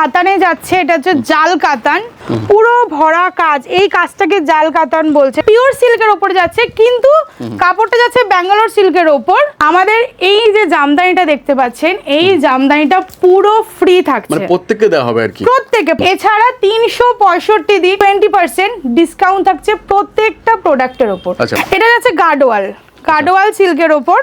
কাতানে যাচ্ছে এটা হচ্ছে জাল কাতান। পুরো ভরা কাজ এই কাজটাকে জাল কাতান বলছে। পিওর সিল্কের ওপর যাচ্ছে কিন্তু কাপড়টা যাচ্ছে ব্যাঙ্গালোর সিল্কের ওপর। আমাদের এই যে জামদানিটা দেখতে পাচ্ছেন এই জামদানিটা পুরো ফ্রি থাকছে। মানে প্রত্যেককে দেওয়া হবে আর কি? প্রত্যেকে এছাড়া তিনশো পঁয়ষট্টি দিন টোয়েন্টি পার্সেন্ট ডিসকাউন্ট থাকছে প্রত্যেকটা প্রোডাক্টের ওপর। আচ্ছা। এটা যাচ্ছে গার্ডওয়াল গার্ডওয়াল সিল্কের ওপর।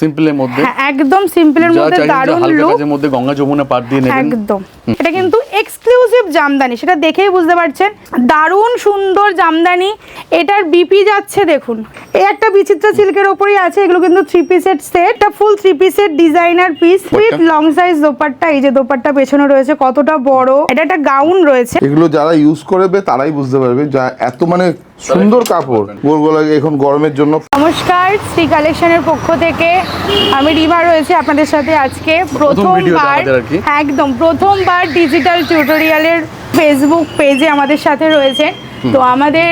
সিম্পলের মধ্যে। হ্যাঁ একদম সিম্পলের মধ্যে দারুণ লুক কাজের মধ্যে গঙ্গা যমুনা পাট দিয়ে নেবেন। একদম। এটা কিন্তু এক্সক্লুসিভ জামদানি সেটা দেখেই বুঝতে পারছেন। দারুণ সুন্দর জামদানি এটার বিপি যাচ্ছে দেখুন। এই একটা বিচিত্র সিল্কের ওপরই আছে এগুলো কিন্তু থ্রি পিসের সেট এটা ফুল থ্রি পিসের designer piece with long size dupatta এই যে দোপাট্টা পেছনে রয়েছে কতটা বড়। এটা একটা গাউন রয়েছে। এগুলো যারা ইউজ করবে তারাই বুঝতে পারবে যা এত মানে সুন্দর কাপড়। বলগুলো এখন গরমের জন্য নমস্কার শ্রী কালেকশনের পক্ষ থেকে আমি রিমা রয়েছে আপনাদের সাথে আজকে। প্রথমবার। একদম প্রথমবার ডিজিটাল টিউটোরিয়ালের ফেসবুক পেজে আমাদের সাথে রয়েছে তো আমাদের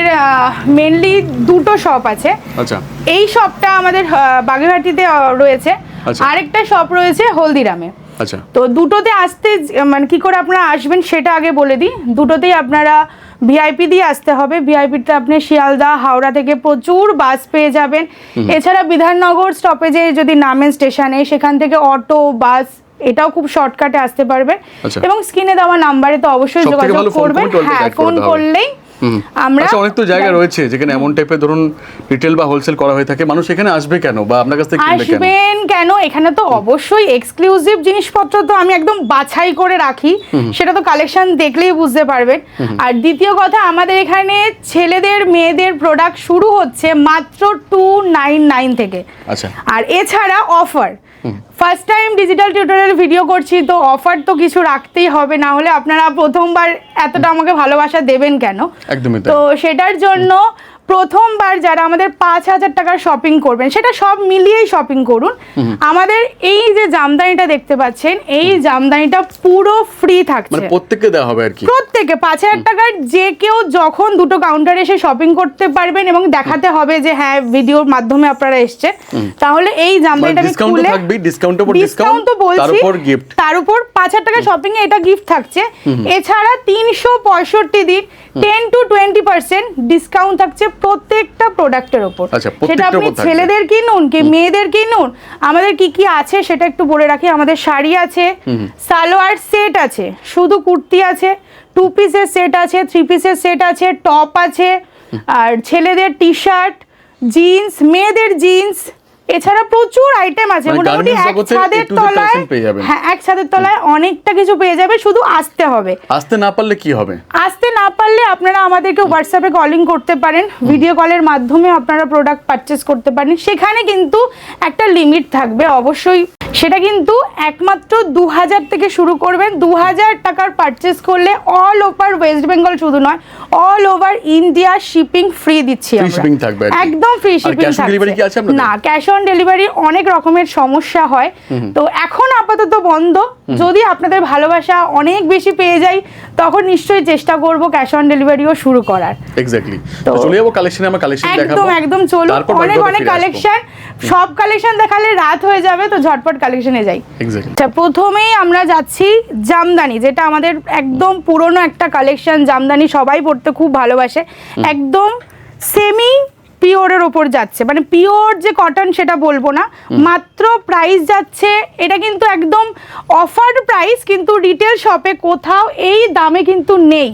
মেনলি দুটো শপ আছে। আচ্ছা। এই শপটা আমাদের বাগেরহাটিতে রয়েছে। আচ্ছা। আরেকটা শপ রয়েছে হলদিরামে। আচ্ছা। তো দুটোতে আসতে মানে কি করে আপনারা আসবেন সেটা আগে বলে দিই। দুটোতেই আপনারা ভিআইপি দিয়ে আসতে হবে। ভিআইপিতে আপনি শিয়ালদা হাওড়া থেকে প্রচুর বাস পেয়ে যাবেন। এছাড়া বিধাননগর স্টপেজে যদি নামেন স্টেশনে সেখান থেকে অটো বাস এটাও খুব শর্টকাটে আসতে পারবেন। আচ্ছা। এবং স্ক্রিনে দেওয়া নাম্বারে তো অবশ্যই যোগাযোগ করবেন। হ্যাঁ ফোন করলেই আমরা আচ্ছা অনেক তো জায়গা রয়েছে যেখানে এমন টাইপের ধরুন রিটেল বা হোলসেল করা হয়ে থাকে। মানুষ এখানে আসবে কেন বা আপনার কাছ থেকে কিনবে কেন? আসবেন কেন? এখানে তো অবশ্যই এক্সক্লুসিভ জিনিসপত্র তো আমি একদম বাছাই করে রাখি। সেটা তো কালেকশন দেখলেই বুঝতে পারবেন। আর দ্বিতীয় কথা আমাদের এখানে ছেলেদের মেয়েদের প্রোডাক্ট শুরু হচ্ছে মাত্র টু নাইন নাইন থেকে। আচ্ছা। আর এছাড়া offer first time digital tutorial video করছি তো অফার তো কিছু রাখতেই হবে না হলে আপনারা প্রথমবার এতটা আমাকে ভালোবাসা দেবেন কেন? একদমই তো সেটার জন্য প্রথমবার যারা আমাদের পাঁচ হাজার টাকার শপিং করবেন সেটা সব মিলিয়েই শপিং করুন। আমাদের এই যে জামদানিটা দেখতে পাচ্ছেন এই জামদানিটা পুরো ফ্রি মানে থাকছে প্রত্যেককে দেওয়া হবে আর কি? প্রত্যেকে পাঁচ হাজার টাকার যে কেউ যখন দুটো কাউন্টারে এসে শপিং করতে পারবেন এবং দেখাতে হবে যে হ্যাঁ ভিডিওর মাধ্যমে আপনারা এসছেন। তাহলে এই জামদানিটা আমি খুলে উপর ডিসকাউন্ট তো বলছি। তার উপর gift। তার উপর পাঁচ হাজার টাকা শপিং এ এটা গিফট থাকছে। এছাড়া তিনশো পঁয়ষট্টি দিন ten to twenty percent discount থাকছে প্রত্যেকটা প্রোডাক্টের ওপর আচ্ছা, সেটা আপনি। ছেলেদের কিনুন কি মেয়েদের কিনুন আমাদের কি কি আছে সেটা একটু বলে রাখি। আমাদের শাড়ি আছে সালোয়ার সেট আছে শুধু কুর্তি আছে টু পিসের সেট আছে থ্রি পিসের সেট আছে টপ আছে আর ছেলেদের টি শার্ট জিন্স মেয়েদের জিন্স এছাড়া প্রচুর আইটেম আছে। মানে মোটামুটি এক ছাদের তলায় পেয়ে যাবেন। হ্যাঁ এক ছাদের তলায় অনেকটা কিছু পেয়ে যাবে শুধু আসতে হবে। আসতে না পারলে কি হবে? আসতে না পারলে আপনারা আমাদেরকে হোয়াটসঅ্যাপে কলিং করতে পারেন ভিডিও কলের মাধ্যমে আপনারা প্রোডাক্ট পারচেস করতে পারেন। সেখানে কিন্তু একটা লিমিট থাকবে। অবশ্যই সেটা কিন্তু একমাত্র দু হাজার থেকে শুরু করবেন। দু হাজার টাকার পারচেস করলে অল ওভার ওয়েস্ট বেঙ্গল শুধু নয় all over India shipping free দিচ্ছি। একদম ফ্রি শিপিং? না ক্যাশ অন ডেলিভারি অনেক রকমের সমস্যা হয়। তো এখন আপাতত বন্ধ। যদি আপনাদের ভালোবাসা অনেক বেশি পেয়ে যাই তখন নিশ্চয়ই চেষ্টা করব ক্যাশ অন ডেলিভারিও শুরু করার। এক্স্যাক্টলি তো- চলে যাব কালেকশনে আমরা কালেকশন দেখাবো। একদম একদম তারপর অনেক অনেক কালেকশন সব কালেকশন দেখালে রাত হয়ে যাবে তো ঝটপট কালেকশনে যাই। আচ্ছা প্রথমেই আমরা যাচ্ছি জামদানি যেটা আমাদের একদম পুরনো একটা কালেকশন জামদানি সবাই পড়তে খুব ভালোবাসে। একদম সেমি পিওরের ওপর যাচ্ছে। মানে পিওর যে কটন সেটা বলব না। মাত্র প্রাইস যাচ্ছে এটা কিন্তু একদম অফার প্রাইস কিন্তু রিটেল শপে কোথাও এই দামে কিন্তু নেই।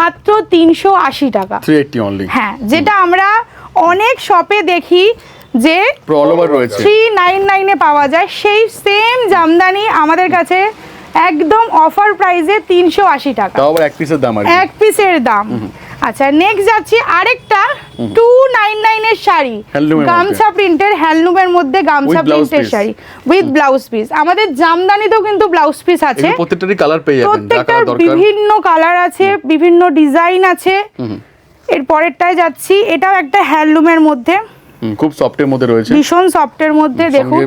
মাত্র তিনশো আশি টাকা। হ্যাঁ যেটা আমরা অনেক শপে দেখি যে থ্রি নাইন নাইনে পাওয়া যায়। সেই সেম জামদানি আমাদের কাছে একদম অফার প্রাইসে তিনশো আশি টাকা। তাও আবার এক পিসের দাম আর এক পিসের দাম। আচ্ছা নেক্সট যাচ্ছি আরেকটা টু নাইন নাইনের শাড়ি। গামছা প্রিন্টের হ্যান্ডলুমের মধ্যে গামছা প্রিন্টের শাড়ি। উইথ ব্লাউজ পিস আমাদের জামদানিতেও কিন্তু ব্লাউজ পিস আছে। প্রত্যেকটারই কালার পেয়ে যাবেন। প্রত্যেকটার দরকার। বিভিন্ন কালার আছে বিভিন্ন ডিজাইন আছে। এর পরেরটায় যাচ্ছি। এটাও একটা হ্যান্ডলুমের মধ্যে। খুব সফটের মধ্যে রয়েছে। ভীষণ সফটের মধ্যে দেখুন।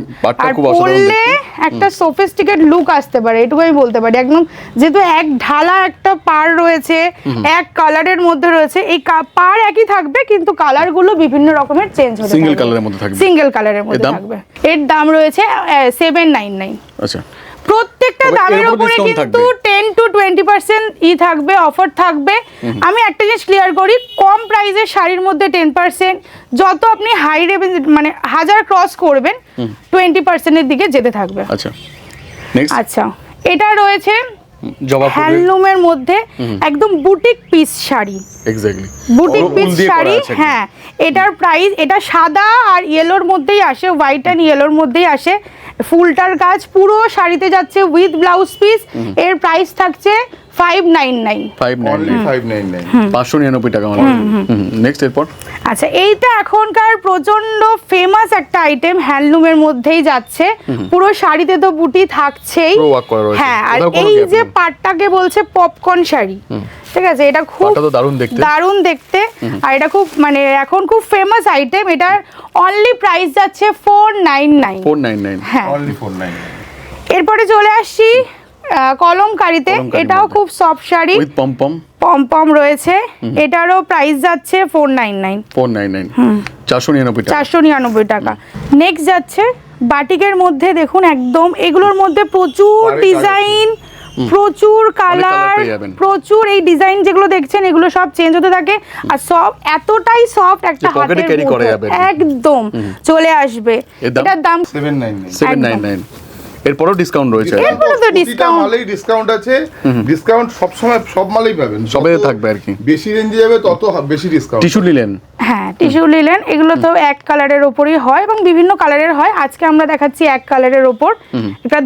আর পরলে একটা সোফিস্টিকেট লুক আসতে পারে এটুকু আমি বলতে পারি। একদম যেহেতু এক ঢালা একটা পার রয়েছে এক কালারের মধ্যে রয়েছে এই পার একই থাকবে কিন্তু কালারগুলো বিভিন্ন রকমের চেঞ্জ হতে Single colour এর মধ্যে থাকবে। সিঙ্গেল কালারের মধ্যে থাকবে। এর দাম রয়েছে সেভেন নাইন নাইন আচ্ছা। প্রত্যেকটা দামের উপর কিন্তু। টেন টু টোয়েন্টি পার্সেন্ট ই থাকবে অফার থাকবে। আমি একটা জিনিস ক্লিয়ার করি কম প্রাইসের শাড়ির মধ্যে টেন পার্সেন্ট যত আপনি হাই রেভেন মানে হাজার ক্রস করবেন টোয়েন্টি পার্সেন্টের দিকে যেতে থাকবে। আচ্ছা। নেক্সট আচ্ছা। এটা রয়েছে জবা হ্যান্ডলুমের মধ্যে একদম boutique piece sari. Exactly boutique piece sari হ্যাঁ। এটার প্রাইস এটা সাদা আর ইয়েলোর মধ্যেই আসে হোয়াইট অ্যান্ড ইয়েলোর মধ্যেই আসে। ফুলটার কাজ পুরো শাড়িতে যাচ্ছে উইথ ব্লাউজ পিস এর প্রাইস থাকছে five nine nine five nine five nine nine পাঁচশো নিরানব্বই টাকা নেক্সট এরপর? আচ্ছা এইটা এখনকার প্রচণ্ড ফেমাস একটা আইটেম হ্যান্ডলুমের মধ্যেই যাচ্ছে। পুরো শাড়িতে তো বুটি থাকছেই। পুরো work করা রয়েছে। হ্যাঁ আর এই যে। পাটটাকে বলছে পপকর্ন শাড়ি। ঠিক আছে এটা খুব দারুণ দেখতে। দারুণ দেখতে। আর এটা খুব মানে এখন খুব ফেমাস আইটেম এটার অনলি প্রাইস যাচ্ছে four nine nine four nine nine হ্যাঁ। অনলি ফোর নাইন এরপরে চলে আসছি কলমকারিতে এটাও খুব soft sari. With pompom. Pompom রয়েছে। এটারও প্রাইস যাচ্ছে four nine nine four nine চারশো নিরানব্বই টাকা। নেক্সট যাচ্ছে বাটিকের মধ্যে দেখুন একদম এগুলোর মধ্যে প্রচুর ডিজাইন প্রচুর কালার প্রচুর এই ডিজাইন যেগুলো দেখছেন এগুলো সব চেঞ্জ হতে থাকে। আর সব এতটাই সফট একটা হাতের একদম। চলে আসবে। এটার দাম 799 এরপরও ডিসকাউন্ট রয়েছে। মালেই ডিসকাউন্ট আছে। ডিসকাউন্ট সবসময় সব মালেই পাবেন। সবে থাকবে আর কি। বেশি রেঞ্জে যাবে তত বেশি ডিসকাউন্ট টিস্যু নিলেন। হ্যাঁ টিস্যু লিলেন এগুলো তো এক কালারের ওপরই হয় এবং বিভিন্ন কালারের হয়। আজকে আমরা দেখাচ্ছি এক কালারের ওপর।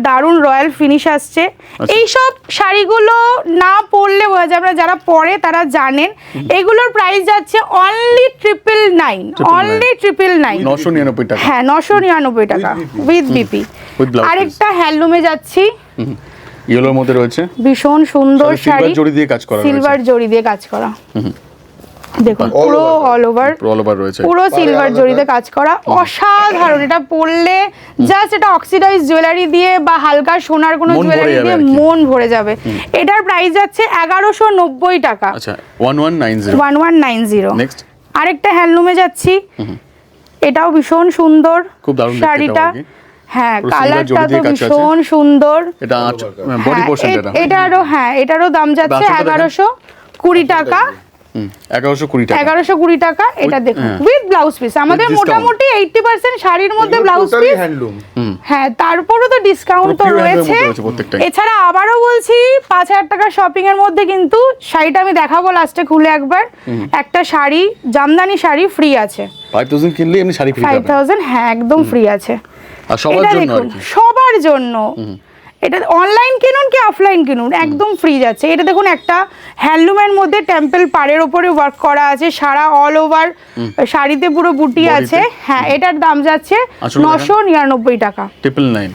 দারুণ রয়্যাল ফিনিশ আসছে। আচ্ছা। এই সব শাড়িগুলো না পরলে বোঝা যাবে না যারা পরে তারা জানেন। এগুলোর প্রাইস যাচ্ছে only triple nine only triple nine নশো নিরানব্বই টাকা। হ্যাঁ নশো নিরানব্বই টাকা উইথ বিপি. আরেকটা হ্যান্ডলুমে যাচ্ছি। ইয়েলোর মধ্যে রয়েছে। ভীষণ সুন্দর শাড়ি। জরি দিয়ে কাজ করা। সিলভার জড়ি দিয়ে কাজ করা। দেখুন পুরো অল ওভার অল ওভার রয়েছে। পুরো সিলভার জড়িতে কাজ। করা। অসাধারণ এটা পরলে জাস্ট এটা অক্সিডাইজ জুয়েলারি দিয়ে বা হালকা সোনার কোনো জুয়েলারি দিয়ে মন ভরে যাবে। এটার প্রাইস যাচ্ছে এগারোশো নব্বই টাকা। আচ্ছা one one nine zero one one nine zero next আরেকটা হ্যান্ডলুমে যাচ্ছি। এটাও ভীষণ সুন্দর খুব দারুণ শাড়িটা। হ্যাঁ কালারটা তো। ভীষণ সুন্দর। এটা বডি হ্যাঁ, পোর্শন এটা এটারও হ্যাঁ এটারও দাম যাচ্ছে। এগারোশো কুড়ি টাকা। এগারোশো কুড়ি টাকা। এগারোশো কুড়ি টাকা এটা দেখুন হ্যাঁ। উইথ ব্লাউজ পিস আমাদের মোটামুটি এইটটি পার্সেন্ট শাড়ির মধ্যে ব্লাউজ পিস হ্যান্ডলুম হ্যাঁ তারপরও তো ডিসকাউন্ট তো রয়েছে। এছাড়া আবারও বলছি পাঁচ হাজার টাকার শপিং এর মধ্যে কিন্তু শাড়িটা আমি দেখাবো লাস্টে খুলে একবার। একটা শাড়ি জামদানি শাড়ি ফ্রি আছে। ফাইভ থাউজেন্ড কিনলে এমনি শাড়ি ফাইভ থাউজেন্ড হ্যাঁ একদম ফ্রি আছে। সবার জন্য সবার জন্য। এটা অনলাইন কিনুন কি অফলাইন কিনুন? একদম ফ্রি যাচ্ছে। এটা দেখুন একটা হ্যান্ডলুমের মধ্যে টেম্পল পাড়ের ওপরে ওয়ার্ক করা আছে সারা অল ওভার শাড়িতে পুরো বুটি আছে। হ্যাঁ এটার দাম যাচ্ছে নশো নিরানব্বই টাকা। ট্রিপল নাইন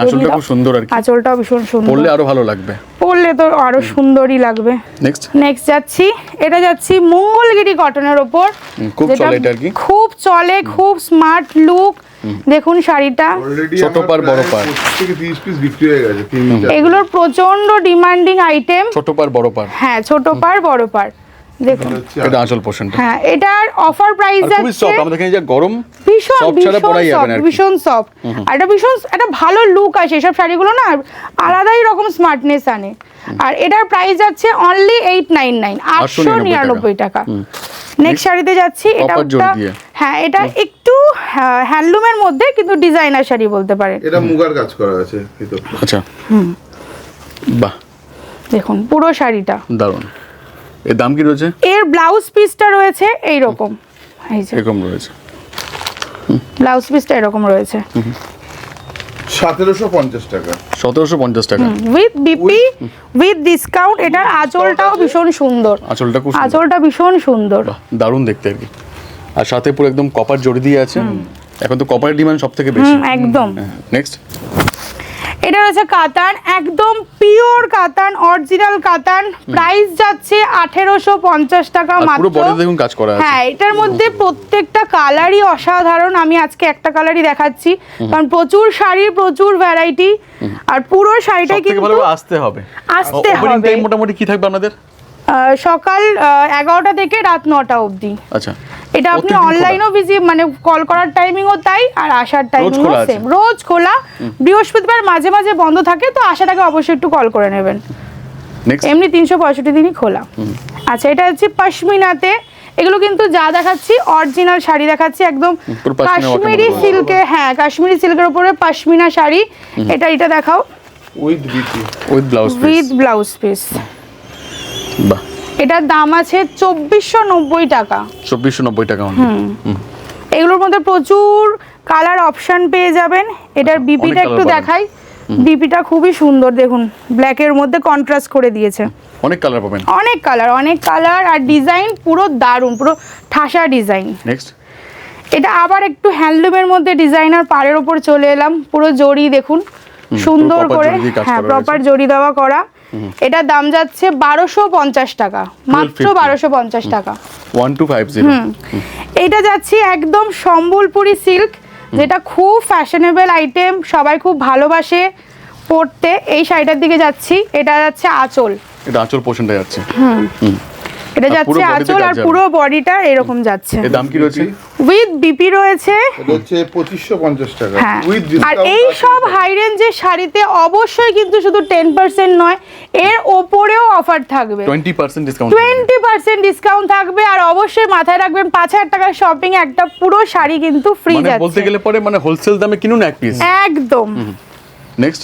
আঁচলটা খুব সুন্দর আর আঁচলটাও ভীষণ সুন্দর। পরলে আরও ভালো লাগবে। পরলে তো আরও সুন্দরই লাগবে। নেক্সট নেক্সট যাচ্ছি। এটা যাচ্ছি মঙ্গলগিরি কটনের ওপর। খুব চলে এটা আর কি। খুব চলে খুব স্মার্ট লুক দেখুন শাড়িটা। ছোট পার, বড় পার। এগুলোর প্রচণ্ড ডিমান্ডিং আইটেম ছোট পার বড় পার। হ্যাঁ ছোট পার বড় পার। দেখুন। এটা আঁচল পোর্শনটা হ্যাঁ এটার অফার প্রাইস আর খুবই সফট আমাদের এখানে যা গরম ভীষণ ভীষণ সফট। ভীষণ সফট আর এটা ভীষণ একটা ভালো লুক আসে শাড়িগুলো না আলাদাই রকম স্মার্টনেস আনে। আর এটার প্রাইস যাচ্ছে অনলি এইট নাইন নাইন আটশো নিরানব্বই টাকা। নেক্সট শাড়িতে যাচ্ছি এটা একটা- হ্যাঁ এটা একটু হ্যান্ডলুমের মধ্যে কিন্তু ডিজাইনার শাড়ি বলতে পারেন। এটা মুগার কাজ করা আছে আচ্ছা। বাহ। দেখুন পুরো শাড়িটা। দারুণ। এর দাম কি রয়েছে? এর ব্লাউজ পিসটা রয়েছে এই রকম এই যে। এরকম রয়েছে। ব্লাউজ পিসটা এরকম রয়েছে। সতেরোশো পঞ্চাশ টাকা। সতেরোশো পঞ্চাশ টাকা। উইথ বিপি উইথ ডিসকাউন্ট এটার আঁচলটাও ভীষণ সুন্দর। আঁচলটা খুব। আঁচলটা ভীষণ সুন্দর। দারুণ দেখতে আর কি। আর সাথে পুরো একদম কপার জড়ি দিয়ে আছে। এখন তো কপারের ডিমান্ড সব থেকে বেশি। একদম। নেক্সট এটা রয়েছে কাতান একদম পিওর কাতান অরিজিনাল কাতান। প্রাইস যাচ্ছে আঠেরোশো পঞ্চাশ টাকা মাত্র। দেখুন কাজ করা হ্যাঁ এটার মধ্যে প্রত্যেকটা কালারই অসাধারণ। আমি আজকে একটা কালারই দেখাচ্ছি। কারণ প্রচুর শাড়ি প্রচুর ভ্যারাইটি আর পুরো থেকে কিন্তু আসতে হবে। আসতে হবে। মোটামুটি কি থাকবে আপনাদের? সকাল এগারোটা থেকে রাত নটা অবধি। আচ্ছা। এটা আপনি? অনলাইনও ভিজি মানে কল করার টাইমিংও তাই আর আসার টাইমিংও সেম রোজ খোলা। বৃহস্পতিবার মাঝে মাঝে বন্ধ থাকে তো আসার আগে অবশ্যই একটু কল করে নেবেন। নেক্সট এমনি তিনশো পঁয়ষট্টি দিনই খোলা। আচ্ছা এটা হচ্ছে পশমিনাতে। এগুলো কিন্তু যা দেখাচ্ছি অরিজিনাল শাড়ি দেখাচ্ছি একদম কাশ্মীরি। সিল্কে হ্যাঁ কাশ্মীরি সিল্কের উপরে পশমিনা শাড়ি। এটা এটা দেখাও। With with blouse with blouse piece বাহ। এটার দাম আছে চব্বিশশো নব্বই টাকা। চব্বিশশো নব্বই টাকা। এগুলোর মধ্যে প্রচুর কালার অপশন পেয়ে যাবেন। এটার বিপিটা একটু দেখাই। বিপিটা খুবই সুন্দর দেখুন। ব্ল্যাকের মধ্যে কন্ট্রাস্ট করে দিয়েছে। অনেক কালার পাবেন। অনেক কালার অনেক কালার আর ডিজাইন পুরো দারুণ পুরো ঠাসা ডিজাইন নেক্সট এটা আবার একটু হ্যান্ডলুমের মধ্যে ডিজাইনার পাড়ের ওপর চলে এলাম। পুরো জড়ি দেখুন। সুন্দর করে হ্যাঁ প্রপার জড়ি দেওয়া করা। এটার দাম যাচ্ছে বারোশো পঞ্চাশ টাকা। মাত্র বারোশো পঞ্চাশ টাকা। ওয়ান টু ফাইভ জিরো এইটা যাচ্ছি একদম সম্বলপুরি সিল্ক যেটা খুব ফ্যাশনেবল আইটেম সবাই খুব ভালোবাসে পড়তে এই শাড়িটার দিকে যাচ্ছি এটা যাচ্ছে আঁচল। এটা আঁচল পোর্শনটা যাচ্ছে। এটা যাচ্ছে আঁচল আর পুরো বডিটা এরকম যাচ্ছে। এর দাম কি রয়েছে? উইথ বিপি রয়েছে। এটা হচ্ছে পঁচিশশো পঞ্চাশ টাকা। হ্যাঁ। উইথ আর এই সব হাই রেঞ্জের শাড়িতে অবশ্যই কিন্তু শুধু টেন পার্সেন্ট নয় এর ওপরেও অফার থাকবে। Twenty percent discount twenty percent discount থাকবে আর অবশ্যই মাথায় রাখবেন পাঁচ হাজার টাকার শপিং একটা পুরো শাড়ি কিন্তু ফ্রি মানে বলতে গেলে পরে মানে হোলসেল দামে কিনুন এক পিস একদম। নেক্সট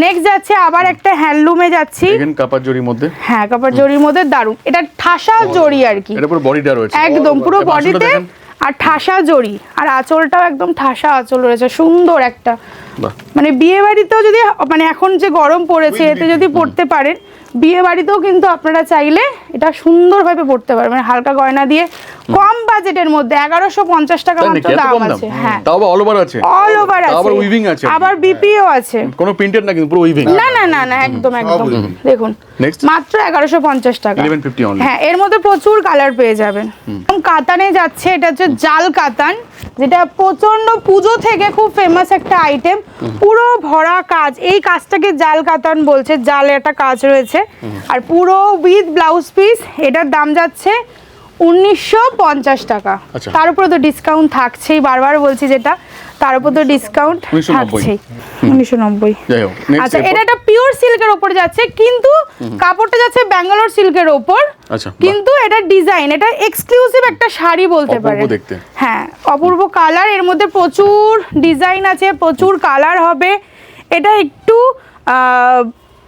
নেক্সট যাচ্ছে আবার একটা হ্যান্ডলুমে যাচ্ছি। এখানে কাপার জরির মধ্যে। হ্যাঁ কাপড় জরির মধ্যে দারুণ। এটা ঠাসা জরি আর কি। এটা পুরো বডিটা রয়েছে। একদম পুরো বডিতে আর ঠাসা জরি আর আঁচলটাও একদম ঠাসা আঁচল রয়েছে সুন্দর একটা। মানে বিয়ে বাড়িতেও যদি মানে এখন যে গরম পড়েছে এতে যদি পড়তে পারেন বিয়ে বাড়িতেও কিন্তু আপনারা চাইলে এটা সুন্দরভাবে পড়তে পারবেন। হালকা গয়না দিয়ে কম বাজেটের মধ্যে এগারোশো পঞ্চাশ টাকা মাত্র দাম আছে হ্যাঁ। তাও আবার অল ওভার আছে। অল ওভার আছে আবার উইভিং আছে। আবার বিপিও আছে। কোনো প্রিন্টেড না কিন্তু পুরো উইভিং না না না না একদম একদম। দেখুন মাত্র এগারোশো পঞ্চাশ টাকা। 1150 only. হ্যাঁ এর মধ্যে প্রচুর কালার পেয়ে যাবেন। কাতানে যাচ্ছে এটা হচ্ছে জাল কাতান যেটা প্রচণ্ড পুজো থেকে খুব ফেমাস একটা আইটেম পুরো ভরা কাজ এই কাজটাকে জাল কাতান বলছে জাল একটা কাজ রয়েছে। আর পুরো উইথ ব্লাউজ পিস এটার দাম যাচ্ছে উনিশশো পঞ্চাশ টাকা। আচ্ছা। তার উপরে তো ডিসকাউন্ট থাকছেই। বারবার বলছি যেটা তার উপর তো ডিসকাউন্ট থাকছেই। উনিশশো নব্বই। আচ্ছা এটা একটা পিওর সিল্কের ওপর যাচ্ছে কিন্তু কাপড়টা যাচ্ছে ব্যাঙ্গালোর সিল্কের ওপর। আচ্ছা, কিন্তু এটা ডিজাইন এটা এক্সক্লুসিভ একটা শাড়ি বলতে পারে দেখতে। হ্যাঁ অপূর্ব কালারের মধ্যে প্রচুর ডিজাইন আছে প্রচুর কালার হবে। এটা একটু আহ,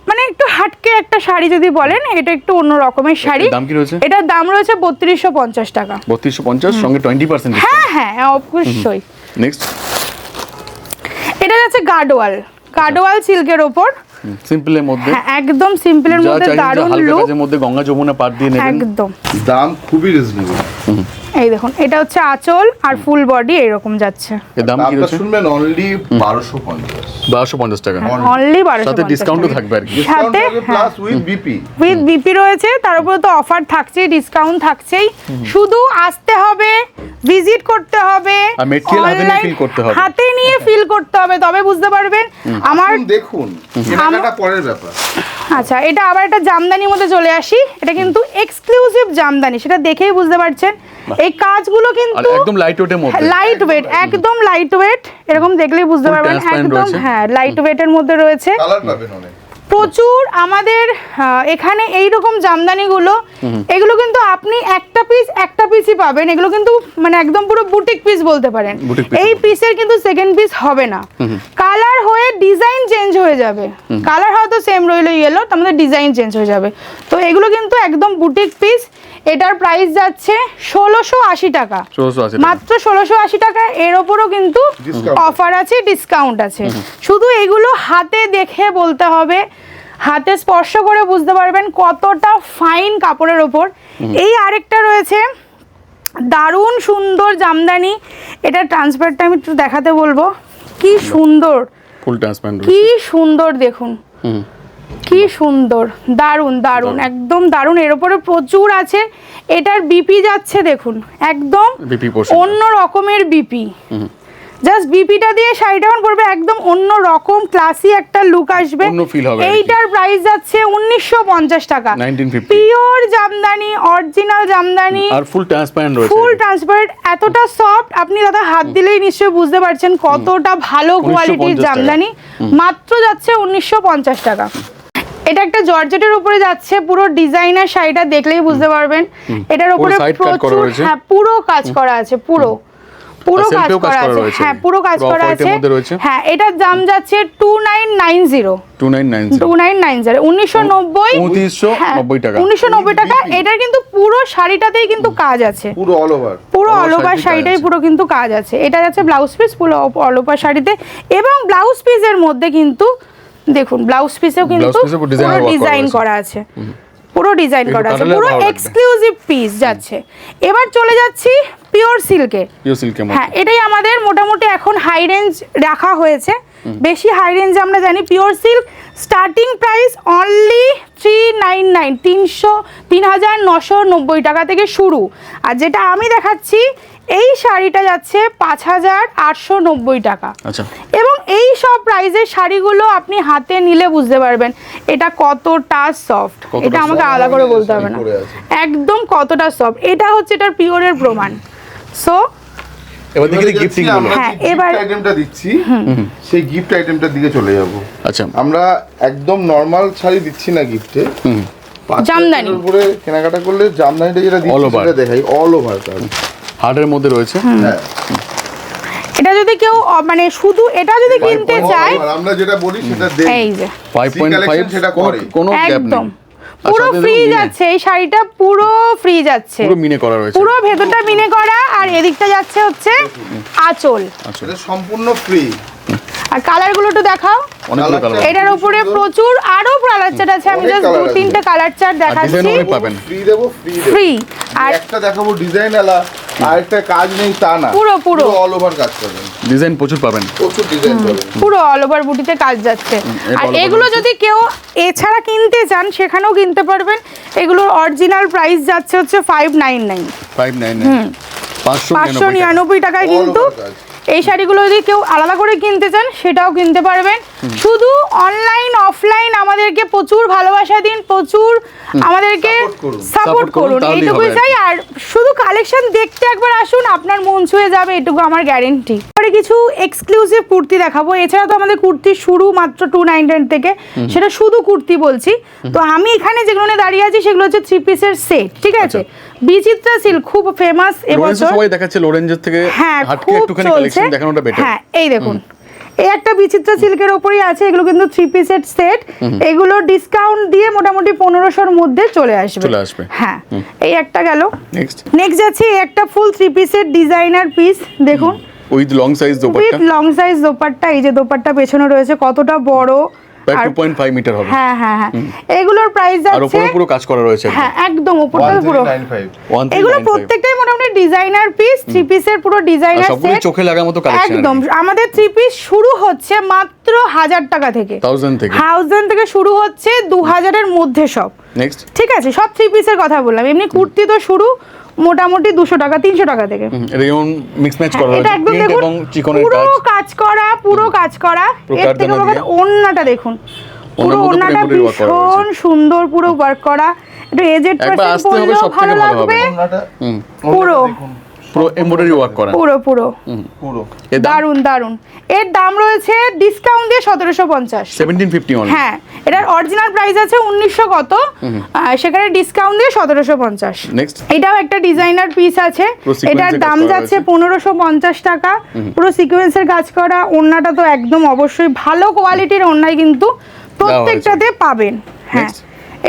মানে একটু হাটকে একটা শাড়ি যদি বলেন এটা একটু অন্য রকমের শাড়ি। দাম কি রয়েছে? এটার দাম রয়েছে বত্রিশশো পঞ্চাশ টাকা। বত্রিশশো পঞ্চাশ সঙ্গে টোয়েন্টি পার্সেন্ট হ্যাঁ হ্যাঁ অবশ্যই। নেক্সট এটা যাচ্ছে গার্ডওয়াল গার্ডওয়াল সিল্কের ওপর। সিম্পলের মধ্যে। হ্যাঁ একদম সিম্পলের মধ্যে দারুণ লুক মধ্যে গঙ্গা যমুনা পার দিয়ে নেবেন। একদম। দাম খুবই রিজনেবল এই দেখুন এটা হচ্ছে আঁচল আর ফুল বডি এরকম যাচ্ছে। এর দাম কি রয়েছে? শুনবেন অনলি বারোশো পঞ্চাশ। বারোশো পঞ্চাশ টাকা। অনলি বারোশো সাথে ডিসকাউন্টও থাকবে আর কি। সাথে, plus with BP with BP রয়েছে তার উপরে তো অফার থাকছেই ডিসকাউন্ট থাকছেই। শুধু আসতে হবে ভিজিট করতে হবে আর material হাতে নিয়ে feel করতে হবে। হাতে নিয়ে ফিল করতে হবে তবে বুঝতে পারবেন আমার দেখুন কেনাকাটা পরের ব্যাপার। আচ্ছা এটা আবার একটা জামদানির মধ্যে চলে আসি এটা কিন্তু এক্সক্লুসিভ জামদানি সেটা দেখেই বুঝতে পারছেন। এই কাজগুলো আর কিন্তু একদম লাইট ওয়েটের মধ্যে লাইট ওয়েট একদম লাইট ওয়েট এরকম দেখলেই বুঝতে পারবেন একদম হ্যাঁ লাইট ওয়েটের মধ্যে রয়েছে। কালার পাবেন অনেক। প্রচুর আমাদের এখানে এই রকম জামদানিগুলো এগুলো কিন্তু আপনি একটা পিস একটা পিসই পাবেন। এগুলো কিন্তু মানে একদম পুরো বুটিক পিস বলতে পারেন। এই পিসের কিন্তু সেকেন্ড পিস হবে না। কালার হয়ে ডিজাইন চেঞ্জ হয়ে যাবে। কালার হয়তো সেম রইল ইয়েলো তার মধ্যে ডিজাইন চেঞ্জ হয়ে যাবে। তো এগুলো কিন্তু একদম বুটিক পিস এটার প্রাইস যাচ্ছে ষোলোশো আশি টাকা। মাত্র ষোলোশো আশি টাকা এর ওপরও কিন্তু অফার আছে। ডিসকাউন্ট আছে শুধু এগুলো হাতে দেখে বলতে হবে হাতে স্পর্শ করে বুঝতে পারবেন কতটা ফাইন কাপড়ের ওপর। এই আরেকটা রয়েছে দারুণ সুন্দর জামদানি। এটা ট্রান্সফারটা আমি একটু দেখাতে বলব। কি সুন্দর। ফুল ট্রান্সপারেন্ট কি সুন্দর দেখুন। হুম। কি সুন্দর দারুণ দারুণ একদম দারুণ। এর উপরে প্রচুর আছে। এটার বিপি যাচ্ছে দেখুন একদম অন্য রকমের বিপি জাস্ট বিপিটা দিয়ে শাড়িটা যখন পরবে একদম অন্য রকম ক্লাসি একটা লুক আসবে। এইটার প্রাইস যাচ্ছে উনিশশো পঞ্চাশ টাকা। 1950 পিওর জামদানি অরিজিনাল জামদানি। আর ফুল ট্রান্সপারেন্ট রয়েছে। ফুল ট্রান্সপারেন্ট এতটা সফট আপনি দাদা হাত দিলেই নিশ্চয়ই বুঝতে পারছেন কতটা ভালো কোয়ালিটির জামদানি। মাত্র যাচ্ছে উনিশশো পঞ্চাশ টাকা। এটা একটা জর্জেটের উপরে যাচ্ছে পুরো ডিজাইনার শাড়িটা দেখলেই বুঝতে পারবেন। এটার পুরো উপরে প্রচুর হ্যাঁ পুরো কাজ করা আছে পুরো। পুরো কাজ করা আছে। হ্যাঁ পুরো কাজ করা আছে। হ্যাঁ এটার দাম যাচ্ছে two nine nine zero two nine nine two nine nine zero উনিশশো নব্বই। উনত্রিশশো নব্বই টাকা। উনিশশো নব্বই টাকা। এটার কিন্তু পুরো শাড়িটাতেই কিন্তু কাজ আছে। পুরো অল ওভার পুরো পুরো অল ওভার শাড়িটাই পুরো কিন্তু কাজ আছে। এটা যাচ্ছে ব্লাউজ পিস পুরো অল ওভার শাড়িতে। এবং ব্লাউজ পিসের মধ্যে কিন্তু দেখুন ব্লাউজ পিসেও কিন্তু পুরো ডিজাইন করা আছে। পুরো ডিজাইন করা আছে। পুরো। এক্সক্লুসিভ পিস যাচ্ছে। এবার চলে যাচ্ছি পিওর সিল্কে পিও সিল্কের হ্যাঁ এটাই আমাদের মোটামুটি এখন হাই রেঞ্জ রাখা হয়েছে। বেশি হাই রেঞ্জ আমরা জানি pure silk starting price only three nine nine তিনশো তিন হাজার নশো নব্বই টাকা থেকে শুরু। আর যেটা আমি দেখাচ্ছি এই শাড়িটা যাচ্ছে পাঁচ হাজার আটশো নব্বই টাকা। আচ্ছা। এবং এই সব প্রাইজের শাড়িগুলো আপনি হাতে নিলে বুঝতে পারবেন এটা কতটা সফট এটা আমাকে আলাদা করে বলতে হবে না। একদম কতটা সফট এটা হচ্ছে এটার পিওরের প্রমাণ। সো এবার দেখি গিফটিংগুলো। হ্যাঁ, হ্যাঁ এবার- আইটেমটা দিচ্ছি সেই গিফট আইটেমটার দিকে চলে যাব। আচ্ছা। আমরা একদম নর্মাল শাড়ি দিচ্ছি না গিফটে হুম। জামদানি। উপরে কেনাকাটা করলে জামদানিটা যেটা All দিচ্ছি সেটা দেখাই অল ওভার কাজ হার্টের মধ্যে রয়েছে। হ্যাঁ। এটা যদি কেউ মানে শুধু এটা যদি কিনতে চায় আমরা যেটা বলি সেটা দেই। এই যে। Five C point five collection সেটা করে। কোনো গ্যাপ একদম। নেই। পুরো ফ্রি যাচ্ছে এই শাড়িটা পুরো ফ্রি যাচ্ছে। পুরো মিনে করা রয়েছে। পুরো ভেতরটা মিনে করা আর এদিকটা যাচ্ছে হচ্ছে আঁচল। আচ্ছা এটা সম্পূর্ণ ফ্রি আর কালারগুলো একটু দেখাও। অনেকগুলো কালার এটার উপরে প্রচুর আরও কালার চার্ট আছে। আমি জাস্ট দু তিনটে কালার চার্ট দেখাচ্ছি। পাবেন। ফ্রি দেবো ফ্রি দেবো। ফ্রি আর একটা দেখাবো ডিজাইন আলা আর একটা কাজ নেই তা না। পুরো, পুরো। অল ওভার কাজ করবেন ডিজাইন প্রচুর পাবেন। প্রচুর ডিজাইন পাবেন। পুরো অল ওভার বুটিতে কাজ যাচ্ছে। আর এগুলো যদি কেউ এছাড়া কিনতে চান সেখানেও কিনতে পারবেন। এগুলোর অরিজিনাল প্রাইস যাচ্ছে হচ্ছে five nine nine five nine nine পাঁচশো নিরানব্বই টাকায় কিন্তু। এই শাড়িগুলো যদি কেউ আলাদা করে কিনতে চান সেটাও কিনতে পারবেন। শুধু অনলাইন অফলাইন প্রচুর ভালোবাসা দিন প্রচুর আমাদেরকে সাপোর্ট করুন, এইটুকুই চাই। আর শুধু কালেকশন দেখতে একবার আসুন আপনার মন ছুঁয়ে যাবে এটুকু আমার গ্যারেন্টি পরে কিছু এক্সক্লুসিভ কুর্তি দেখাবো। এছাড়া তো আমাদের কুর্তি শুরু মাত্র টু থেকে। সেটা শুধু কুর্তি বলছি। তো আমি এখানে যেগুলো নিয়ে দাঁড়িয়ে আছি সেগুলো হচ্ছে থ্রি পিসের সেট ঠিক আছে? বিচিত্রা সিল্ক খুব ফেমাস এবছর। সবাই দেখাচ্ছে লোরেঞ্জের থেকে হ্যাঁ খুব চলছে। হ্যাঁ এই দেখুন। এই একটা বিচিত্র সিল্কের ওপরেই আছে এগুলো কিন্তু থ্রি পিসের সেট এগুলো ডিসকাউন্ট দিয়ে মোটামুটি পনেরোশোর মধ্যে চলে আসবে। চলে আসবে। হ্যাঁ এই একটা গেল। নেক্সট নেক্সট যাচ্ছে একটা ফুল থ্রি পিসের ডিজাইনার পিস দেখুন। With long size with long size dupatta এই যে দোপাট্টা পেছনে রয়েছে কতটা বড়। প্রায় মিটার হবে। হ্যাঁ হ্যাঁ হ্যাঁ। এগুলোর প্রাইস আর যাচ্ছে পুরো কাজ করা রয়েছে হ্যাঁ একদম উপরটা পুরো। নাইন ফাইভ One three এগুলো প্রত্যেকটাই মোটামুটি ডিজাইনার পিস থ্রি পিসের পুরো ডিজাইনার সবগুলো চোখে লাগার মতো কালেকশন একদম। আমাদের থ্রি পিস শুরু হচ্ছে মাত্র হাজার টাকা থেকে। থাউজেন্ড থেকে। থাউজেন্ড থেকে শুরু হচ্ছে দু হাজারের মধ্যে সব। নেক্সট ঠিক আছে সব থ্রি পিসের কথা বললাম। এমনি কুর্তি তো শুরু। মোটামুটি দুশো টাকা তিনশো টাকা থেকে। রেয়ন মিক্স ম্যাচ করা হ্যাঁ, এটা একদম দেখুন পুরো কাজ। কাজ করা পুরো কাজ করা। এর থেকে বড় কথা ওন্নাটা দেখুন। পুরো ওন্নাটা ভীষণ সুন্দর পুরো ওয়ার্ক করা। একটু এজেড পার্সন পরলেও ভালো লাগবে। পুরো। পুরো এমব্রয়ডারি ওয়ার্ক করা। পুরো পুরো। পুরো। এর দাম? দারুণ দারুণ এর দাম রয়েছে ডিসকাউন্ট দিয়ে সতেরোশো পঞ্চাশ। সেভেন্টিন ফিফটি হ্যাঁ এটার অরিজিনাল প্রাইস আছে উনিশশো কত? সেখানে ডিসকাউন্ট দিয়ে সতেরোশো পঞ্চাশ। নেক্সট এটাও একটা ডিজাইনার পিস আছে। এটার দাম যাচ্ছে। পনেরোশো পঞ্চাশ টাকা। পুরো সিকোয়েন্সের কাজ করা। ওড়নাটা তো একদম অবশ্যই ভালো কোয়ালিটির ওড়নায় কিন্তু প্রত্যেকটাতে পাবেন। হ্যাঁ।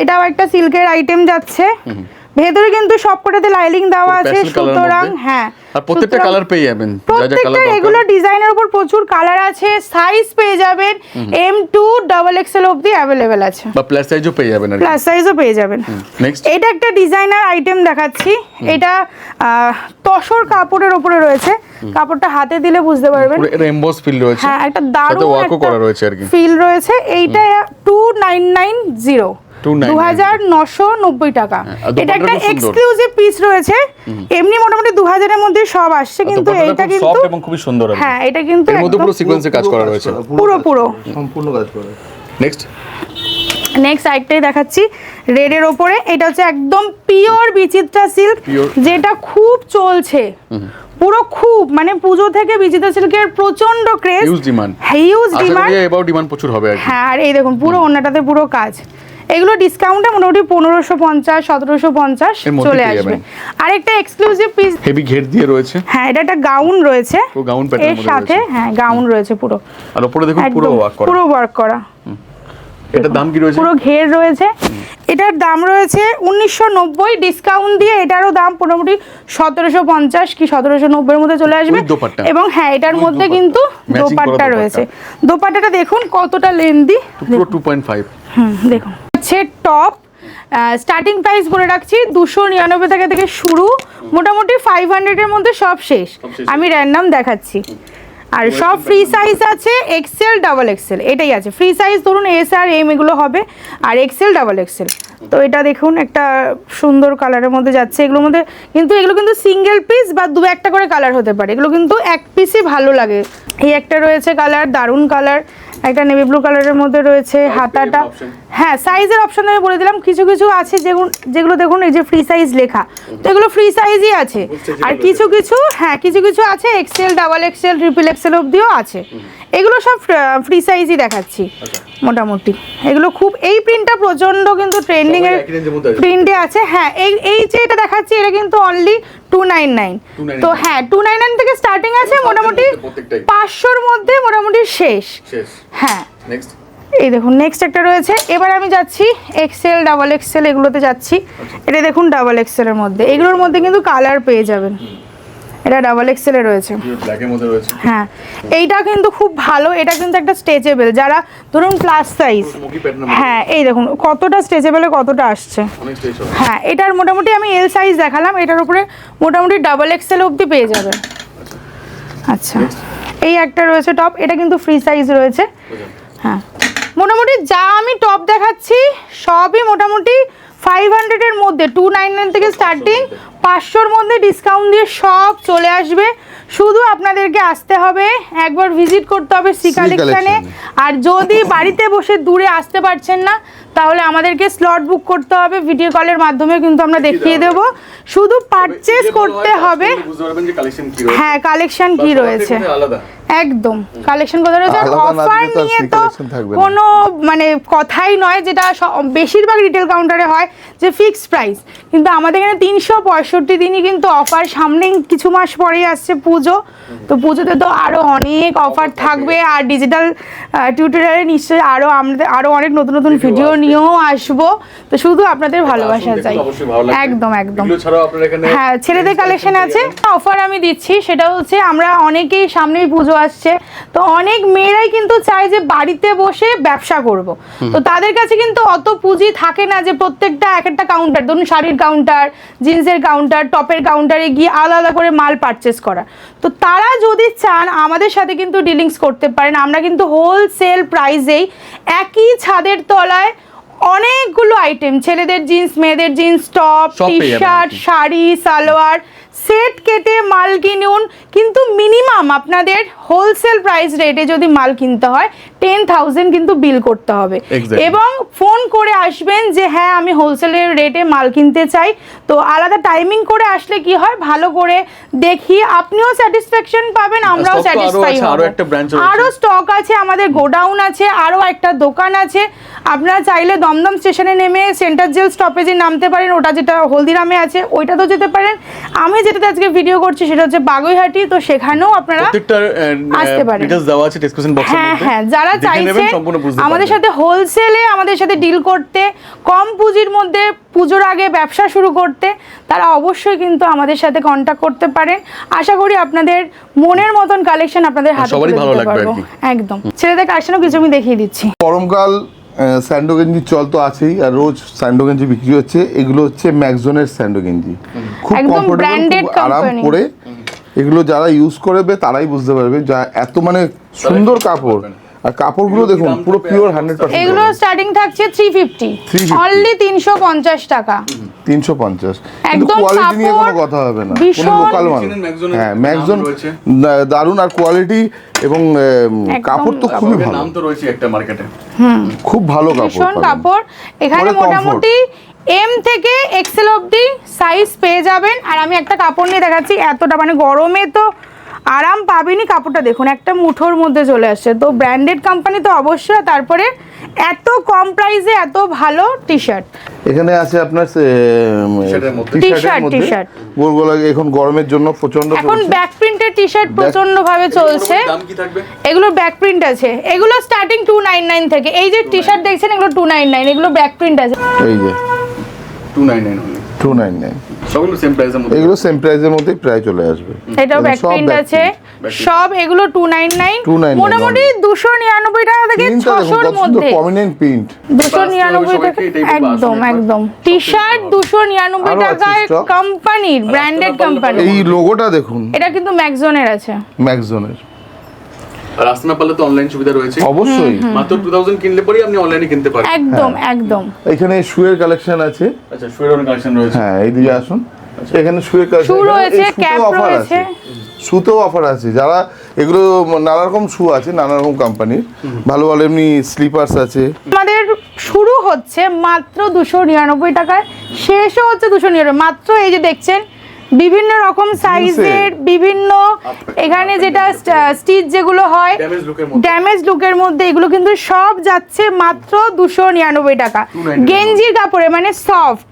এটাও একটা সিল্কের আইটেম যাচ্ছে। ভেতরে কিন্তু সবকটাতে লাইলিং দেওয়া আছে সুতরাং হ্যাঁ আর প্রত্যেকটা কালার পেয়ে যাবেন প্রত্যেকটা এগুলো ডিজাইনের উপর প্রচুর কালার আছে সাইজ পেয়ে যাবেন এম টু ডাবল এক্সেল অবধি অ্যাভেলেবেল আছে। বা প্লাস সাইজও পেয়ে যাবেন আর প্লাস সাইজও পেয়ে যাবেন। নেক্সট এটা একটা ডিজাইনার আইটেম দেখাচ্ছি। এটা তসর কাপড়ের উপরে রয়েছে। কাপড়টা হাতে দিলে বুঝতে পারবেন। পুরো এটা এমবস ফিল রয়েছে। হ্যাঁ একটা দারুণ ওয়ার্কও করা রয়েছে আর কি। ফিল রয়েছে। এইটা টু নাইন নাইন জিরো 299 দু হাজার নশো নব্বই টাকা। হ্যাঁ, এটা একটা এক্সক্লুসিভ পিস রয়েছে। এমনি মোটামুটি দু হাজারের মধ্যে সব আসছে কিন্তু এইটা কিন্তু সফট এবং খুবই সুন্দর হ্যাঁ এটা কিন্তু এর মধ্যে পুরো সিকোয়েন্সে কাজ করা রয়েছে। পুরো, পুরো। সম্পূর্ণ কাজ করা। নেক্সট নেক্সট আরেকটাই দেখাচ্ছি রেডের ওপরে। এটা হচ্ছে একদম পিওর বিচিত্রা সিল্ক যেটা খুব চলছে। পুরো খুব মানে পুজো থেকে বিচিত্রা সিল্কের প্রচণ্ড craze huge demand huge demand এবারও ডিমান্ড প্রচুর হবে আর হ্যাঁ আর এই দেখুন পুরো ওনাটাতে পুরো কাজ। এগুলো ডিসকাউন্টে মোটামুটি পনেরোশো পঞ্চাশ সতেরোশো পঞ্চাশ চলে আসবে। যাবেন। আরেকটা এক্সক্লুসিভ পিস হেভি ঘের দিয়ে রয়েছে। হ্যাঁ এটা একটা গাউন রয়েছে। pattern এর সাথে হ্যাঁ গাউন রয়েছে পুরো। আর ওপরে দেখুন পুরো ওয়ার্ক করা। পুরো ওয়ার্ক করা। এটার দাম কি রয়েছে? পুরো ঘের রয়েছে। এটার দাম রয়েছে উনিশশো নব্বই ডিসকাউন্ট দিয়ে এটারও দাম মোটামুটি সতেরোশো পঞ্চাশ কি সতেরোশো নব্বইয়ের মধ্যে চলে আসবে। এবং হ্যাঁ এটার মধ্যে কিন্তু দোপাট্টা দোপাট্টা। রয়েছে। দোপাট্টাটা দেখুন কতটা লেন্দি পুরো টু পয়েন্ট ফাইভ হুম দেখুন। হচ্ছে টপ। স্টার্টিং প্রাইস বলে রাখছি দুশো নিরানব্বই টাকা থেকে শুরু। মোটামুটি ফাইভ হান্ড্রেডের মধ্যে সব শেষ। আমি র্যান্ডাম দেখাচ্ছি। আর সব ফ্রি সাইজ আছে এক্সেল ডাবল এক্সেল এটাই আছে। ফ্রি সাইজ ধরুন এস আর এম এগুলো হবে আর এক্সেল ডাবল এক্সেল তো এটা দেখুন একটা সুন্দর কালারের মধ্যে যাচ্ছে। এগুলোর মধ্যে কিন্তু এগুলো কিন্তু সিঙ্গেল পিস বা দু একটা করে কালার হতে পারে। এগুলো কিন্তু এক পিসই ভালো লাগে। এই একটা রয়েছে কালার দারুণ কালার একটা নেভি ব্লু কালারের মধ্যে রয়েছে হাতাটা। হ্যাঁ সাইজের অপশন আমি বলে দিলাম। কিছু কিছু আছে যেগুলো যেগুলো দেখুন এই যে ফ্রি সাইজ লেখা। তো এগুলো ফ্রি সাইজই আছে। আর কিছু কিছু হ্যাঁ কিছু কিছু আছে XL double XL triple XL অবধিও আছে। এগুলো সব ফ্রি সাইজই দেখাচ্ছি মোটামুটি। এগুলো খুব এই প্রিন্টটা প্রচণ্ড কিন্তু ট্রেন্ডিং এর। প্রিন্টে আছে। হ্যাঁ এই এই যে এটা দেখাচ্ছি এটা কিন্তু অনলি টু নাইন নাইন 299 তো হ্যাঁ টু নাইন নাইন থেকে স্টার্টিং আছে মোটামুটি। পাঁচশোর মধ্যে মোটামুটি শেষ। শেষ। হ্যাঁ। নেক্সট এই দেখুন নেক্সট একটা রয়েছে। এবার আমি যাচ্ছি এক্সেল ডাবল এক্সেল এগুলোতে যাচ্ছি। এটা দেখুন ডাবল এক্সেলের মধ্যে। এগুলোর মধ্যে কিন্তু কালার পেয়ে যাবেন। এটা ডাবল এক্সেলে রয়েছে। রয়েছে। হ্যাঁ। এইটা কিন্তু খুব ভালো এটা কিন্তু একটা স্ট্রেচেবল যারা ধরুন প্লাস সাইজ হ্যাঁ এই দেখুন কতটা স্ট্রেচেবলে কতটা আসছে। হ্যাঁ এটার মোটামুটি আমি এল সাইজ দেখালাম এটার উপরে মোটামুটি ডাবল এক্সেল অবধি পেয়ে যাবেন আচ্ছা। এই একটা রয়েছে টপ এটা কিন্তু ফ্রি সাইজ রয়েছে। হ্যাঁ। মোটামুটি যা আমি টপ দেখাচ্ছি সবই মোটামুটি ফাইভ হান্ড্রেডের মধ্যে টু নাইন নাইন থেকে স্টার্টিং পাঁচশোর মধ্যে। ডিসকাউন্ট দিয়ে সব চলে আসবে। শুধু আপনাদেরকে আসতে হবে একবার ভিজিট করতে হবে সি কালেকশানে আর যদি বাড়িতে বসে দূরে আসতে পারছেন না তাহলে আমাদেরকে স্লট বুক করতে হবে ভিডিও কলের মাধ্যমে কিন্তু আমরা দেখিয়ে দেব। শুধু পারচেস করতে হবে। হ্যাঁ কালেকশন কি রয়েছে। আলাদা। একদম। কালেকশন কথা রয়েছে আর অফার নিয়ে তো। কোনো মানে কথাই নয় যেটা বেশিরভাগ রিটেল কাউন্টারে হয় যে ফিক্সড প্রাইস কিন্তু আমাদের এখানে তিনশো পঁয়ষট্টি দিনই কিন্তু অফার সামনেই কিছু মাস পরেই আসছে পুজো। তো পুজোতে তো আরও অনেক অফার থাকবে। আর ডিজিটাল টিউটোরিয়ালে নিশ্চয়ই আরও আমাদের আরও অনেক নতুন নতুন ভিডিও নিয়েও আসব। তো শুধু আপনাদের ভালোবাসা চাই। একদম একদম। হ্যাঁ ছেলেদের কালেকশন আছে। অফার আমি দিচ্ছি। সেটা হচ্ছে আমরা অনেকেই সামনেই পুজো আসছে। তো অনেক মেয়েরাই কিন্তু চায় যে বাড়িতে বসে ব্যবসা করব। তো তাদের কাছে কিন্তু অত পুঁজি থাকে না যে প্রত্যেকটা এক একটা কাউন্টার ধরুন শাড়ির কাউন্টার জিন্সের কাউন্টার টপের কাউন্টারে গিয়ে আলাদা আলাদা করে মাল পারচেস করা। তো তারা যদি চান আমাদের সাথে কিন্তু ডিলিংস করতে পারেন। আমরা কিন্তু হোলসেল প্রাইসেই একই ছাদের তলায় অনেকগুলো আইটেম ছেলেদের জিন্স মেয়েদের jeans top T shirt sari salwar set কেটে মাল কিনুন কিন্তু মিনিমাম আপনাদের হোলসেল প্রাইস রেটে যদি মাল কিনতে হয় টেন থাউজেন্ড কিন্তু বিল করতে হবে। এবং ফোন করে আসবেন যে হ্যাঁ আমি হোলসেলের রেটে মাল কিনতে চাই। তো আলাদা টাইমিং করে আসলে কি হয়? ভালো করে দেখি। আপনিও স্যাটিসফ্যাকশন পাবেন আমরাও স্যাটিসফাই হব। আরও। আরও স্টক আছে আমাদের গোডাউন আছে আরও একটা দোকান আছে। আপনারা চাইলে দমদম স্টেশনে নেমে সেন্টার জেল স্টপেজে নামতে পারেন। ওটা যেটা হলদিরামে আছে ওইটাতেও যেতে পারেন। আমি যেটাতে আজকে ভিডিও করছি সেটা হচ্ছে বাগুইহাটি। তো সেখানেও আপনারা আসতে পারেন। হ্যাঁ হ্যাঁ যারা নেবেন, চাইছেন আমাদের সাথে হোলসেলে আমাদের সাথে ডিল করতে কম পুঁজির মধ্যে পুজোর আগে ব্যবসা শুরু করতে তারা অবশ্যই কিন্তু আমাদের সাথে কন্ট্যাক্ট করতে পারেন। আশা করি আপনাদের মনের মতন কালেকশন আপনাদের হাতে সবারই তুলে ভালো দিতে লাগবে পারব। একদম। ছেলেদের কালেকশনও কিছু আমি দেখিয়ে দিচ্ছি। গরমকাল আহ, স্যান্ডো গেঞ্জির চল তো আছেই আর রোজ স্যান্ডো গেঞ্জি বিক্রি হচ্ছে। এগুলো হচ্ছে ম্যাকজনের স্যান্ডো গেঞ্জি। খুব একদম কমফোর্টেবল আরাম। করে। এগুলো যারা ইউজ করবে তারাই বুঝতে পারবে যা এত মানে সুন্দর কাপড়। আর কাপড়গুলো দেখুন পুরো? পিওর হান্ড্রেড এগুলো স্টার্টিং থাকছে থ্রি ফিফটি 350 অনলি তিনশো পঞ্চাশ টাকা। তিনশো পঞ্চাশ। কিন্তু একদম কোয়ালিটি নিয়ে কোনো কথা হবে না। কোনো লোকাল মাল হ্যাঁ রয়েছে। দারুণ আর কোয়ালিটি এবং কাপড় তো খুবই ভালো। নাম তো রয়েছে একটা মার্কেটে খুব ভালো কাপড় ভীষণ কাপড়। এখানে মোটামুটি এম থেকে এক্সেল অবধি সাইজ পেয়ে যাবেন। আর আমি একটা কাপড় নিয়ে দেখাচ্ছি এতটা মানে গরমে তো আরাম পাবেনি কাপড়টা। দেখুন একটা মুঠোর মধ্যে চলে আসছে। তো ব্র্যান্ডেড কোম্পানি তো অবশ্যই তারপরে এত কম প্রাইসে এত ভালো টি শার্ট এখানে আছে আপনার টি শার্ট টি T-shirt। গোলগোলা এখন গরমের জন্য প্রচণ্ড এখন চলছে। ব্যাক প্রিন্টের টি শার্ট প্রচণ্ড ভাবে চলছে। দাম কি থাকবে? এগুলোর ব্যাক প্রিন্ট আছে। এগুলো স্টার্টিং টু নাইন নাইন থেকে। এই যে টি শার্ট দেখছেন এগুলো টু নাইন নাইন এগুলো ব্যাক প্রিন্ট আছে। এই যে। Two nine nine only two nine nine সবগুলো সেম প্রাইসের মধ্যে? এগুলো সেম প্রাইসের মধ্যেই প্রায় চলে আসবে। এটাও ব্যাক সব প্রিন্ট আছে। সব এগুলো টু নাইন নাইন 299 মোটামুটি দুশো নিরানব্বই টাকা থেকে ছশোর মধ্যে। প্রমিনেন্ট প্রিন্ট দুশো নিরানব্বই সবাইকে টাকা একদম একদম। টি শার্ট দুশো নিরানব্বই আরও আছে টাকায় কোম্পানির ব্র্যান্ডেড কোম্পানি এই লোগোটা দেখুন। এটা কিন্তু ম্যাকজনের আছে। ম্যাকজনের আর আসতে না পারলে তো অনলাইন সুবিধা রয়েছে। অবশ্যই। মাত্র টু থাউজেন্ড কিনলে পরেই আপনি অনলাইনে কিনতে পারেন একদম একদম। এখানে শুয়ের কালেকশন আছে। আচ্ছা শুয়ের অনেক কালেকশন রয়েছে। হ্যাঁ এইদিকে আসুন। এখানে শুয়ের কালেকশন শু রয়েছে, ক্যাপ রয়েছে। শুতেও অফার আছে। যারা এগুলো নানা রকম শু আছে নানা রকম কোম্পানির ভালো ভালো এমনি স্লিপার্স আছে। আমাদের শুরু হচ্ছে মাত্র দুশো নিরানব্বই টাকায়। শেষও হচ্ছে দুশো নিরানব্বই। মাত্র এই যে দেখছেন বিভিন্ন রকম সাইজের বিভিন্ন এখানে যেটা স্টিচ যেগুলো হয় ড্যামেজ লুকের মধ্যে। এগুলো কিন্তু সব যাচ্ছে মাত্র দুশো নিরানব্বই টাকা। 299 গেঞ্জির কাপড়ে মানে সফট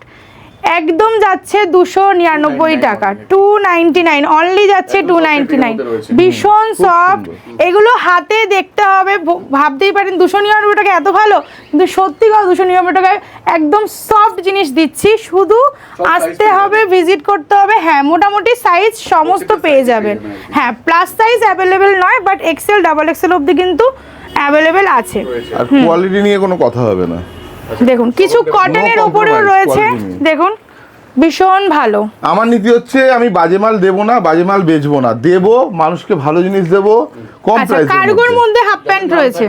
একদম যাচ্ছে দুশো নিরানব্বই টাকা। টু নাইনটি নাইন অনলি যাচ্ছে টু soft নাইনটি নাইন। ভীষণ সফট এগুলো হাতে দেখতে হবে ভাবতেই পারেন দুশো নিরানব্বই টাকা এত ভালো কিন্তু সত্যি কথা দুশো নিরানব্বই টাকায় একদম সফট জিনিস দিচ্ছি। শুধু আসতে হবে ভিজিট করতে হবে। হ্যাঁ মোটামুটি সাইজ সমস্ত পেয়ে যাবেন। হ্যাঁ প্লাস সাইজ অ্যাভেলেবেল নয় বাট এক্সেল ডাবল এক্সেল অবধি কিন্তু অ্যাভেলেবেল আছে। আর কোয়ালিটি নিয়ে কোনো কথা হবে না। দেখুন কিছু কটনের No ওপরেও রয়েছে। দেখুন ভীষণ ভালো। আমার নীতি হচ্ছে আমি বাজে মাল দেবো না বাজে মাল বেচবো না। দেবো মানুষকে ভালো জিনিস দেবো কম আচ্ছা প্রাইসে কার্গোর মধ্যে হাফ প্যান্ট রয়েছে।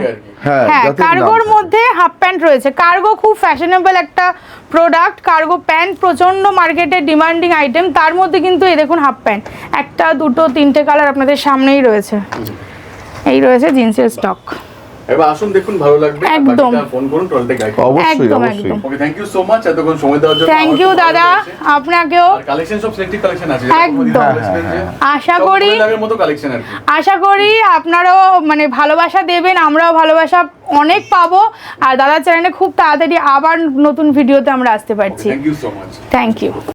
হ্যাঁ হ্যাঁ কার্গোর মধ্যে হাফ প্যান্ট রয়েছে। কার্গো খুব ফ্যাশনেবল একটা প্রোডাক্ট কার্গো প্যান্ট প্রচণ্ড মার্কেটে ডিমান্ডিং আইটেম তার মধ্যে কিন্তু এই দেখুন হাফ প্যান্ট একটা দুটো তিনটে কালার আপনাদের সামনেই রয়েছে। এই রয়েছে জিন্সের স্টক এবার আসুন দেখুন ভালো লাগবে। একদম। ফোন করুন টলটে গাইড অবশ্যই অবশ্যই। Okay thank you so much এতক্ষণ সময় দেওয়ার জন্য থ্যাংক ইউ দাদা। আপনাকেও কালেকশন সব সিলেক্টিভ কালেকশন আছে একদম। আশা করি মতো কালেকশন আর আশা করি আপনারাও মানে ভালোবাসা দেবেন আমরাও ভালোবাসা অনেক পাবো। আর দাদার চ্যানেলে খুব তাড়াতাড়ি আবার নতুন ভিডিওতে আমরা আসতে পারছি। Thank you so much thank you